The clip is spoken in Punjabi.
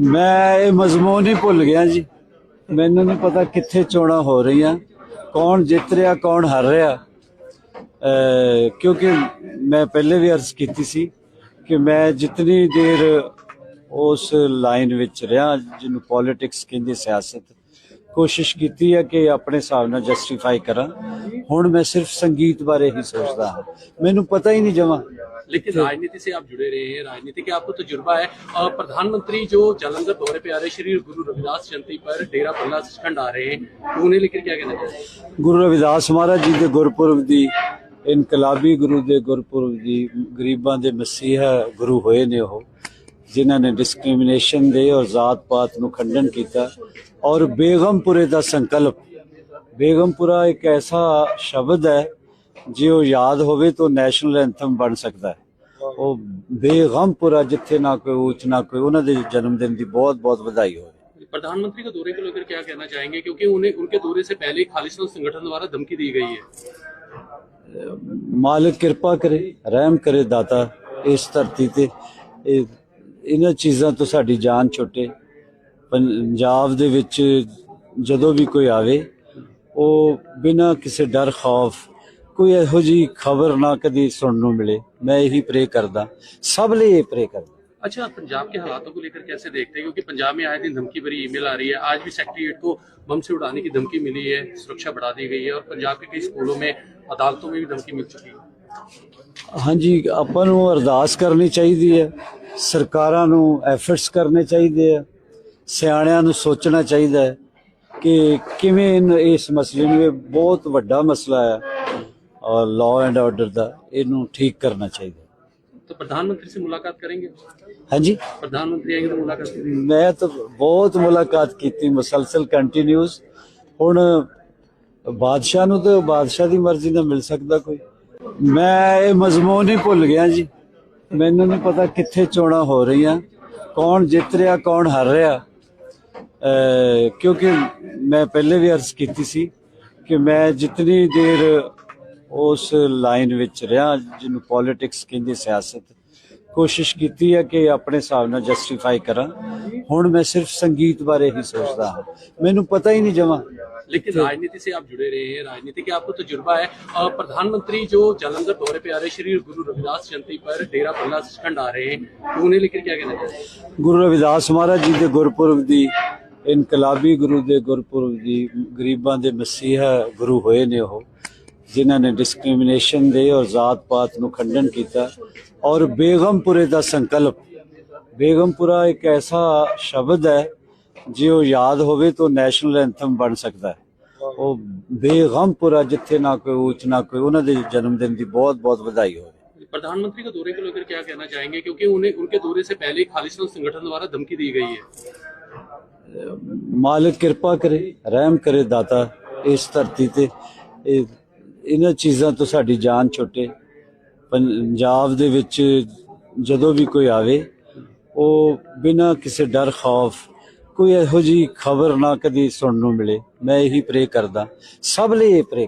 ਮੈਂ ਇਹ ਮਜ਼ਮੂਨ ਹੀ ਭੁੱਲ ਗਿਆ ਜੀ। ਮੈਨੂੰ ਨਹੀਂ ਪਤਾ ਕਿੱਥੇ ਚੋਣਾਂ ਹੋ ਰਹੀਆਂ। ਕੌਣ ਜਿੱਤ ਰਿਹਾ, ਕੌਣ ਹਾਰ ਰਿਹਾ। ਕਿਉਂਕਿ ਮੈਂ ਪਹਿਲੇ ਵੀ ਅਰਜ਼ ਕੀਤੀ ਸੀ ਕਿ ਮੈਂ ਜਿਤਨੀ ਦੇਰ ਉਸ ਲਾਈਨ ਵਿੱਚ ਰਿਹਾ, ਜਿਹਨੂੰ ਪੋਲਿਟਿਕਸ ਕਹਿੰਦੇ ਸਿਆਸਤ ਕੋਸ਼ਿਸ਼ ਕੀਤੀ ਹੈ ਕਿ ਆਪਣੇ ਹਿਸਾਬ ਨਾਲ ਜਸਟੀਫਾਈ ਕਰਾਂ ਹੁਣ ਮੈਂ ਸਿਰਫ ਸੰਗੀਤ ਬਾਰੇ ਹੀ ਸੋਚਦਾ ਹਾਂ ਮੈਨੂੰ ਪਤਾ ਹੀ ਨਹੀਂ ਜਮਾ लेकिन राजनीति से आप जुड़े रहे हैं राजनीति के आपको तजुर्बा है और प्रधानमंत्री जो जालंधर दौरे पे आ रहे हैं श्री गुरु रविदास जयंती पर डेरा बल्ला सचखंड आ रहे हैं तो उन्हें लेकर क्या कहना चाहिए ਗੁਰੂ ਰਵਿਦਾਸ ਮਹਾਰਾਜ ਜੀ ਦੇ ਗੁਰਪੁਰਬ ਦੀ ਇਨਕਲਾਬੀ ਗੁਰੂ ਦੇ ਗੁਰਪੁਰਬ ਦੀ ਗਰੀਬਾਂ ਦੇ ਮਸੀਹਾ ਗੁਰੂ ਹੋਏ ਨੇ ਉਹ ਜਿਨ੍ਹਾਂ ਨੇ ਡਿਸਕ੍ਰਿਮੀਨੇਸ਼ਨ ਦੇ ਔਰ ਜ਼ਾਤ ਪਾਤ ਨੂੰ ਖੰਡਨ ਕੀਤਾ ਔਰ ਬੇਗਮਪੁਰੇ ਦਾ ਸੰਕਲਪ ਬੇਗਮਪੁਰਾ ਇੱਕ ਐਸਾ ਸ਼ਬਦ ਹੈ ਜੇ ਉਹ ਯਾਦ ਹੋਵੇ ਤਾਂ ਨੈਸ਼ਨਲ ਐਂਥਮ ਬਣ ਸਕਦਾ ਹੈ ਉਹ ਬੇਗਮਪੁਰਾ ਜਿੱਥੇ ਨਾ ਕੋਈ ਉੱਚ ਨਾ ਕੋਈ ਉਹਨਾਂ ਦੇ ਜਨਮ ਦਿਨ ਦੀ ਬਹੁਤ ਬਹੁਤ ਵਧਾਈ ਹੋਵੇ प्रधानमंत्री के दौरे को लेकर क्या कहना चाहेंगे क्योंकि उन्हें उनके दौरे से पहले ही खालिस्तान संगठन द्वारा धमकी दी गई है ਮਾਲਕ ਕਿਰਪਾ ਕਰੇ ਰਹਿਮ ਕਰੇ ਦਾਤਾ ਇਸ ਧਰਤੀ ਤੇ ਇਹ ਇਹਨਾਂ ਚੀਜ਼ਾਂ ਤੋਂ ਸਾਡੀ ਜਾਨ ਛੁੱਟੇ ਪੰਜਾਬ ਦੇ ਵਿੱਚ ਜਦੋਂ ਵੀ ਕੋਈ ਆਵੇ ਉਹ ਬਿਨਾਂ ਕਿਸੇ ਡਰ ਖੌਫ ਕੋਈ ਇਹੋ ਜੀ ਖਬਰ ਨਾ ਕਦੀ ਸੁਣਨ ਨੂੰ ਮਿਲੇ ਮੈਂ ਇਹੀ ਪ੍ਰੇ ਕਰਦਾ ਸਭ ਲਈ ਇਹ ਪ੍ਰੇ ਕਰਦਾ अच्छा पंजाब के हालातों को लेकर कैसे देखते हैं क्योंकि पंजाब में आए दिन धमकी भरी ईमेल आ रही है आज भी सेक्रेटरीट को बम से उड़ाने की धमकी मिली है सुरक्षा बढ़ा दी गई है और पंजाब के कई स्कूलों में अदालतों में भी धमकी मिल चुकी है ਹਾਂਜੀ ਆਪਾਂ ਨੂੰ ਅਰਦਾਸ ਕਰਨੀ ਚਾਹੀਦੀ ਹੈ ਸਰਕਾਰਾਂ ਨੂੰ ਐਫਰਟਸ ਕਰਨੇ ਚਾਹੀਦੇ ਆ ਸਿਆਣਿਆਂ ਨੂੰ ਸੋਚਣਾ ਚਾਹੀਦਾ ਹੈ ਕਿ ਕਿਵੇਂ ਇਨ- ਇਸ ਮਸਲੇ ਨੂੰ ਇਹ ਬਹੁਤ ਵੱਡਾ ਮਸਲਾ ਹੈ ਔਰ ਲਾਅ ਐਂਡ ਆਰਡਰ ਦਾ ਇਹਨੂੰ ਠੀਕ ਕਰਨਾ ਚਾਹੀਦਾ तो प्रधानमंत्री से मुलाकात करेंगे ਹਾਂਜੀ प्रधानमंत्री आएंगे तो मुलाकात करेंगे ਮੈਂ ਤਾਂ ਬਹੁਤ ਮੁਲਾਕਾਤ ਕੀਤੀ ਮੁਸਲਸਲ ਕੰਟੀਨਿਊਸ ਹੁਣ ਬਾਦਸ਼ਾਹ ਨੂੰ ਤਾਂ ਬਾਦਸ਼ਾਹ ਦੀ ਮਰਜ਼ੀ ਨਾਲ ਮਿਲ ਸਕਦਾ ਕੋਈ ਮੈਂ ਇਹ ਮਜ਼ਮੂਨ ਹੀ ਭੁੱਲ ਗਿਆ ਜੀ ਮੈਨੂੰ ਨਹੀਂ ਪਤਾ ਕਿੱਥੇ ਚੋਣਾਂ ਹੋ ਰਹੀਆਂ, ਕੌਣ ਜਿੱਤ ਰਿਹਾ, ਕੌਣ ਹਾਰ ਰਿਹਾ। ਕਿਉਂਕਿ ਮੈਂ ਪਹਿਲੇ ਵੀ ਅਰਜ਼ ਕੀਤੀ ਸੀ ਕਿ ਮੈਂ ਜਿਤਨੀ ਦੇਰ ਉਸ ਲਾਈਨ ਵਿੱਚ ਰਿਹਾ, ਜਿਹਨੂੰ ਪੋਲਿਟਿਕਸ ਕਹਿੰਦੇ ਸਿਆਸਤ ਕੋਸ਼ਿਸ਼ ਕੀਤੀ ਹੈ ਕਿ ਆਪਣੇ ਹਿਸਾਬ ਨਾਲ ਜਸਟੀਫਾਈ ਕਰਾਂ ਹੁਣ ਮੈਂ ਸਿਰਫ ਸੰਗੀਤ ਬਾਰੇ ਹੀ ਸੋਚਦਾ ਹਾਂ ਮੈਨੂੰ ਪਤਾ ਹੀ ਨਹੀਂ ਜਮਾ लेकिन राजनीति से आप जुड़े रहे हैं राजनीति के आपको तजुर्बा है और प्रधानमंत्री जो जालंधर दौरे पे आ रहे हैं श्री गुरु रविदास जयंती पर डेरा बल्ला सचखंड आ रहे हैं तो उन्हें लेकर क्या कहना चाहिए ਗੁਰੂ ਰਵਿਦਾਸ ਮਹਾਰਾਜ ਜੀ ਦੇ ਗੁਰਪੁਰਬ ਦੀ ਇਨਕਲਾਬੀ ਗੁਰੂ ਦੇ ਗੁਰਪੁਰਬ ਦੀ ਗਰੀਬਾਂ ਦੇ ਮਸੀਹਾ ਗੁਰੂ ਹੋਏ ਨੇ ਉਹ ਜਿਨ੍ਹਾਂ ਨੇ ਡਿਸਕ੍ਰਿਮੀਨੇਸ਼ਨ ਦੇ ਔਰ ਜ਼ਾਤ ਪਾਤ ਨੂੰ ਖੰਡਨ ਕੀਤਾ ਔਰ ਬੇਗਮਪੁਰੇ ਦਾ ਸੰਕਲਪ ਬੇਗਮਪੁਰਾ ਇੱਕ ਐਸਾ ਸ਼ਬਦ ਹੈ ਜੇ ਉਹ ਯਾਦ ਹੋਵੇ ਤਾਂ ਨੈਸ਼ਨਲ ਐਂਥਮ ਬਣ ਸਕਦਾ ਹੈ ਉਹ ਬੇਗਮਪੁਰਾ ਜਿੱਥੇ ਨਾ ਕੋਈ ਉੱਚ ਨਾ ਕੋਈ ਉਹਨਾਂ ਦੇ ਜਨਮ ਦਿਨ ਦੀ ਬਹੁਤ ਬਹੁਤ ਵਧਾਈ ਹੋਵੇ प्रधानमंत्री के दौरे को लेकर क्या कहना चाहेंगे क्योंकि उन्हें उनके दौरे से पहले ही खालिस्तान संगठन द्वारा धमकी दी गई है ਮਾਲਕ ਕਿਰਪਾ ਕਰੇ ਰਹਿਮ ਕਰੇ ਦਾਤਾ ਇਸ ਧਰਤੀ ਤੇ ਇਹ ਇਹਨਾਂ ਚੀਜ਼ਾਂ ਤੋਂ ਸਾਡੀ ਜਾਨ ਛੁੱਟੇ। ਪੰਜਾਬ ਦੇ ਵਿੱਚ ਜਦੋਂ ਵੀ ਕੋਈ ਆਵੇ, ਉਹ ਬਿਨਾਂ ਕਿਸੇ ਡਰ, ਖੌਫ, ਕੋਈ ਇਹੋ ਜੀ ਖਬਰ ਨਾ ਕਦੀ ਸੁਣਨ ਨੂੰ ਮਿਲੇ। ਮੈਂ ਇਹੀ ਪ੍ਰੇ ਕਰਦਾ। ਸਭ ਲਈ ਇਹ ਪ੍ਰੇ